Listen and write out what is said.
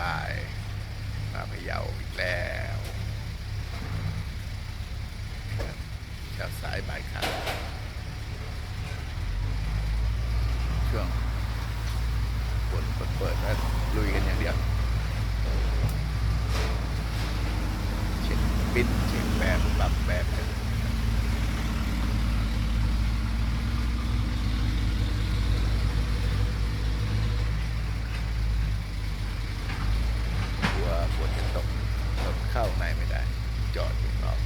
ไปมาพะเยาอีกแล้วเช้าสายบ่ายค่ำช่วงฝนเปิดแล้วลุยกันอย่างเดียวเช็คบินเช็คแบบปรับแบบ เข้าในไม่ได้ จอดอยู่นอก